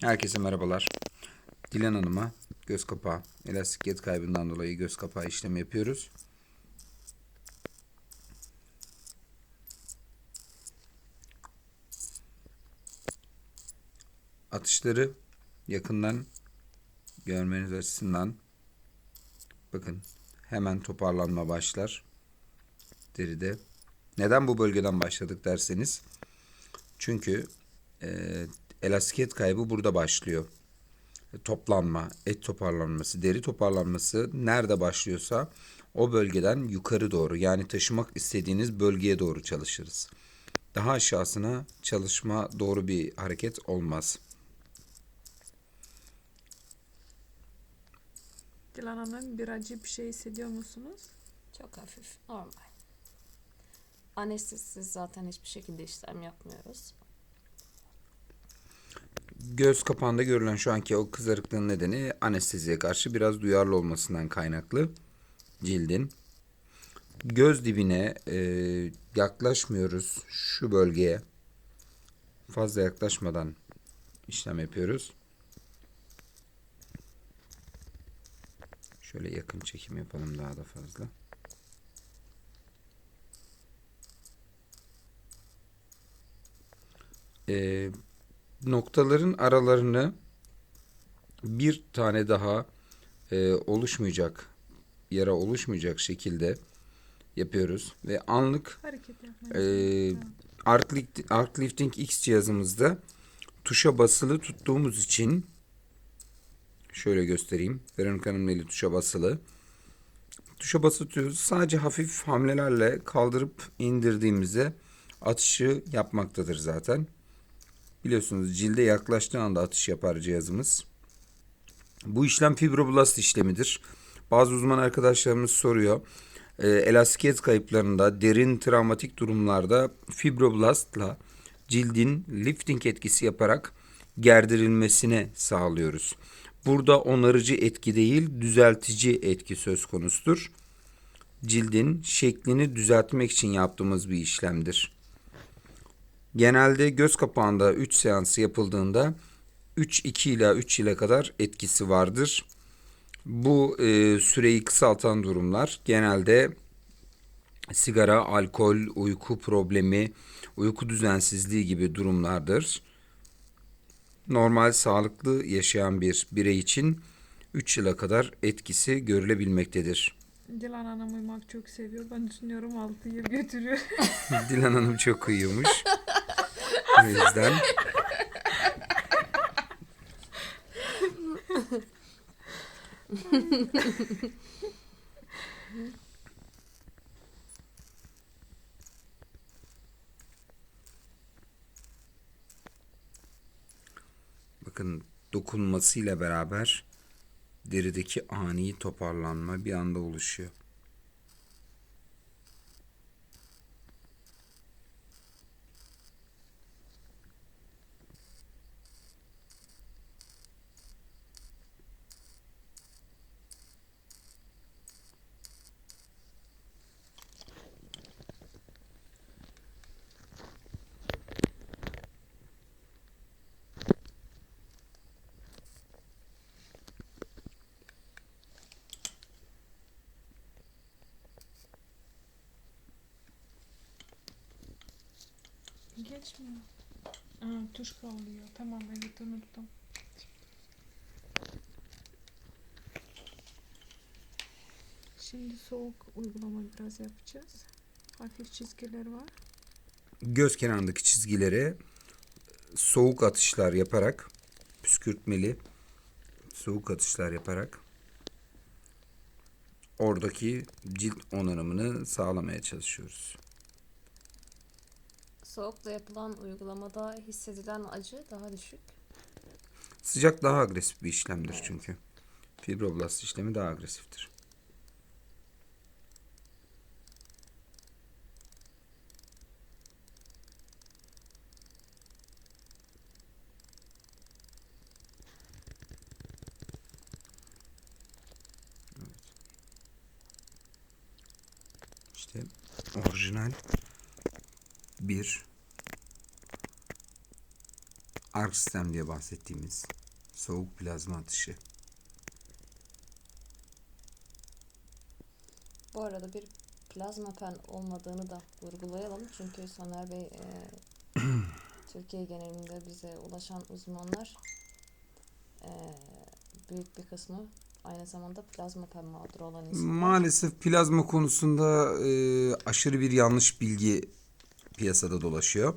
Herkese merhabalar. Dilan Hanım'a göz kapağı, elastikiyet kaybından dolayı göz kapağı işlemi yapıyoruz. Atışları yakından görmeniz açısından bakın hemen toparlanma başlar deride. Neden bu bölgeden başladık derseniz çünkü e, elastikiyet kaybı burada başlıyor. Toplanma, et toparlanması, deri toparlanması nerede başlıyorsa o bölgeden yukarı doğru yani taşımak istediğiniz bölgeye doğru çalışırız. Daha aşağısına çalışma doğru bir hareket olmaz. Dilan Hanım bir acı bir şey hissediyor musunuz? Çok hafif, normal. Anestezisiz zaten hiçbir şekilde işlem yapmıyoruz. Göz kapağında görülen şu anki o kızarıklığın nedeni anesteziye karşı biraz duyarlı olmasından kaynaklı cildin. Göz dibine e, yaklaşmıyoruz şu bölgeye. Fazla yaklaşmadan işlem yapıyoruz. Şöyle yakın çekim yapalım daha da fazla. Ee, noktaların aralarını bir tane daha e, oluşmayacak yara oluşmayacak şekilde yapıyoruz ve anlık e, Arc, Lift- Arc Lifting X cihazımızda tuşa basılı tuttuğumuz için şöyle göstereyim. Veronica Hanım'ın eli tuşa basılı. Tuşa basılı tutuyoruz. Sadece hafif hamlelerle kaldırıp indirdiğimizde atışı yapmaktadır zaten. Biliyorsunuz cilde yaklaştığı anda atış yapar cihazımız. Bu işlem fibroblast işlemidir. Bazı uzman arkadaşlarımız soruyor. E, elastikiyet kayıplarında derin travmatik durumlarda fibroblastla cildin lifting etkisi yaparak gerdirilmesine sağlıyoruz. Burada onarıcı etki değil, düzeltici etki söz konusudur. Cildin şeklini düzeltmek için yaptığımız bir işlemdir. Genelde göz kapağında 3 seansı yapıldığında 3-2 ila 3 yıla kadar etkisi vardır. Bu e, süreyi kısaltan durumlar genelde sigara, alkol, uyku problemi, uyku düzensizliği gibi durumlardır. Normal sağlıklı yaşayan bir birey için 3 yıla kadar etkisi görülebilmektedir. Dilan Hanım uyumak çok seviyor. Ben düşünüyorum 6 yıl götürüyor. Dilan Hanım çok uyuyormuş. yüzden bakın dokunmasıyla beraber derideki ani toparlanma bir anda oluşuyor. Geçmiyor. Aa, tuş kalıyor. Tamam evet unuttum. Şimdi soğuk uygulama biraz yapacağız. Hafif çizgiler var. göz kenarındaki çizgilere soğuk atışlar yaparak püskürtmeli soğuk atışlar yaparak oradaki cilt onarımını sağlamaya çalışıyoruz. Soğukla yapılan uygulamada hissedilen acı daha düşük. Sıcak daha agresif bir işlemdir çünkü. Fibroblast işlemi daha agresiftir. İşte orijinal bir ark sistem diye bahsettiğimiz soğuk plazma atışı. Bu arada bir plazma pen olmadığını da vurgulayalım. Çünkü Soner Bey e, Türkiye genelinde bize ulaşan uzmanlar e, büyük bir kısmı aynı zamanda plazma pen mağduru olan insanlar. Maalesef plazma konusunda e, aşırı bir yanlış bilgi piyasada dolaşıyor.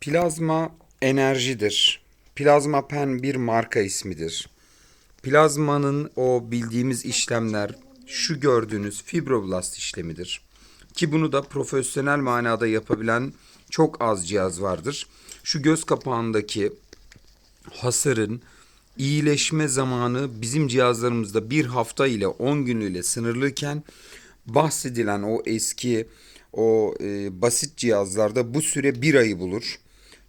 Plazma enerjidir. Plazma pen bir marka ismidir. Plazmanın o bildiğimiz işlemler şu gördüğünüz fibroblast işlemidir. Ki bunu da profesyonel manada yapabilen çok az cihaz vardır. Şu göz kapağındaki hasarın iyileşme zamanı bizim cihazlarımızda bir hafta ile 10 gün ile sınırlıyken bahsedilen o eski o e, basit cihazlarda bu süre bir ayı bulur.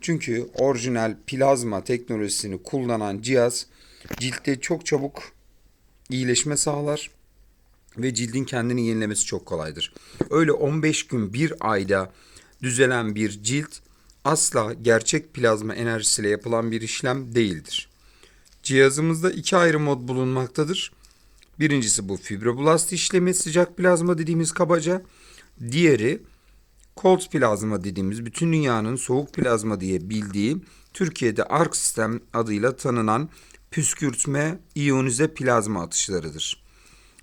Çünkü orijinal plazma teknolojisini kullanan cihaz ciltte çok çabuk iyileşme sağlar ve cildin kendini yenilemesi çok kolaydır. Öyle 15 gün bir ayda düzelen bir cilt asla gerçek plazma enerjisiyle yapılan bir işlem değildir. Cihazımızda iki ayrı mod bulunmaktadır. Birincisi bu fibroblast işlemi sıcak plazma dediğimiz kabaca. Diğeri cold plazma dediğimiz bütün dünyanın soğuk plazma diye bildiği Türkiye'de ARK sistem adıyla tanınan püskürtme iyonize plazma atışlarıdır.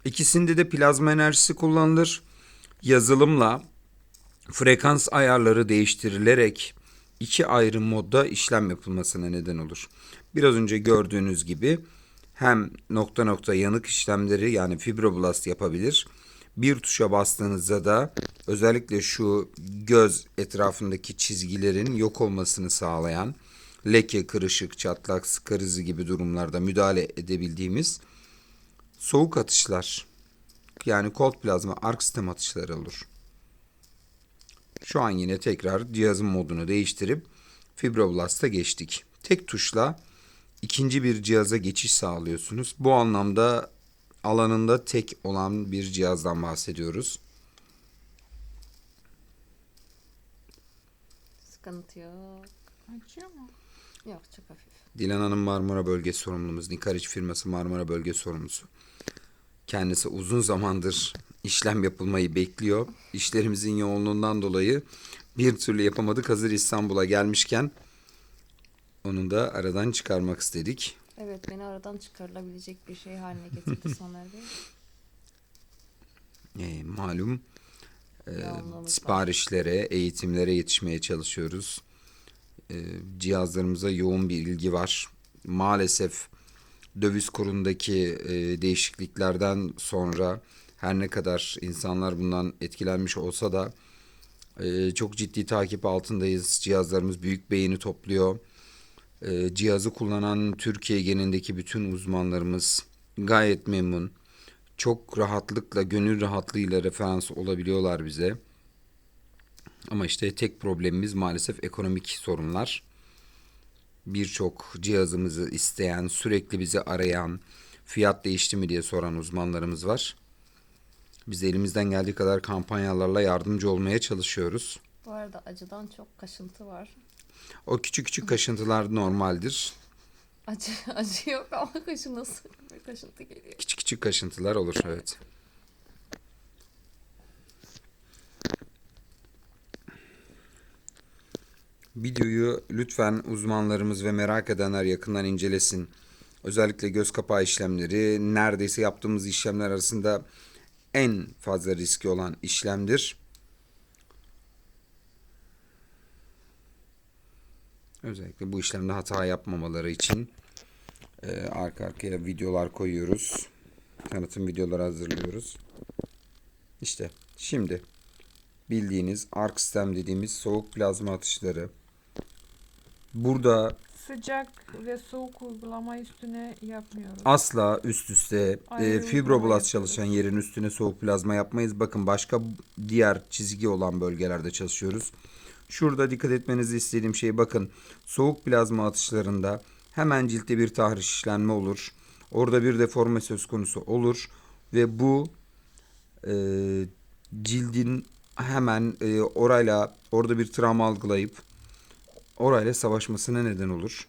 İkisinde de plazma enerjisi kullanılır. Yazılımla frekans ayarları değiştirilerek iki ayrı modda işlem yapılmasına neden olur. Biraz önce gördüğünüz gibi hem nokta nokta yanık işlemleri yani fibroblast yapabilir. Bir tuşa bastığınızda da özellikle şu göz etrafındaki çizgilerin yok olmasını sağlayan leke, kırışık, çatlak, sıkar izi gibi durumlarda müdahale edebildiğimiz soğuk atışlar yani cold plazma arc sistem atışları olur. Şu an yine tekrar cihazın modunu değiştirip Fibroblast'a geçtik. Tek tuşla ikinci bir cihaza geçiş sağlıyorsunuz. Bu anlamda alanında tek olan bir cihazdan bahsediyoruz. Sıkıntı yok. Acıyor mu? Yok çok hafif. Dilan Hanım Marmara Bölge sorumlumuz. Nikariç firması Marmara Bölge sorumlusu. Kendisi uzun zamandır işlem yapılmayı bekliyor. İşlerimizin yoğunluğundan dolayı bir türlü yapamadık. Hazır İstanbul'a gelmişken onu da aradan çıkarmak istedik. Evet beni aradan çıkarılabilecek bir şey haline getirdi Soner Bey. E, malum e, var. siparişlere, eğitimlere yetişmeye çalışıyoruz. E, cihazlarımıza yoğun bir ilgi var. Maalesef döviz kurundaki e, değişikliklerden sonra her ne kadar insanlar bundan etkilenmiş olsa da e, çok ciddi takip altındayız. Cihazlarımız büyük beğeni topluyor. E, cihazı kullanan Türkiye genelindeki bütün uzmanlarımız gayet memnun. Çok rahatlıkla, gönül rahatlığıyla referans olabiliyorlar bize. Ama işte tek problemimiz maalesef ekonomik sorunlar. Birçok cihazımızı isteyen, sürekli bizi arayan, fiyat değişti mi diye soran uzmanlarımız var. Biz de elimizden geldiği kadar kampanyalarla yardımcı olmaya çalışıyoruz. Bu arada acıdan çok kaşıntı var. O küçük küçük kaşıntılar normaldir. Acı, acı yok ama kaşınası bir kaşıntı geliyor. Küçük küçük kaşıntılar olur evet. Videoyu lütfen uzmanlarımız ve merak edenler yakından incelesin. Özellikle göz kapağı işlemleri neredeyse yaptığımız işlemler arasında en fazla riski olan işlemdir. Özellikle bu işlemde hata yapmamaları için e, arka arkaya videolar koyuyoruz. Tanıtım videoları hazırlıyoruz. İşte şimdi bildiğiniz arc sistem dediğimiz soğuk plazma atışları. Burada Sıcak ve soğuk uygulama üstüne yapmıyoruz. asla üst üste Ayrı e, fibroblast çalışan yerin üstüne soğuk plazma yapmayız. Bakın başka diğer çizgi olan bölgelerde çalışıyoruz. Şurada dikkat etmenizi istediğim şey bakın soğuk plazma atışlarında hemen ciltte bir tahriş işlenme olur. Orada bir deforme söz konusu olur ve bu e, cildin hemen e, orayla orada bir travma algılayıp orayla savaşmasına neden olur.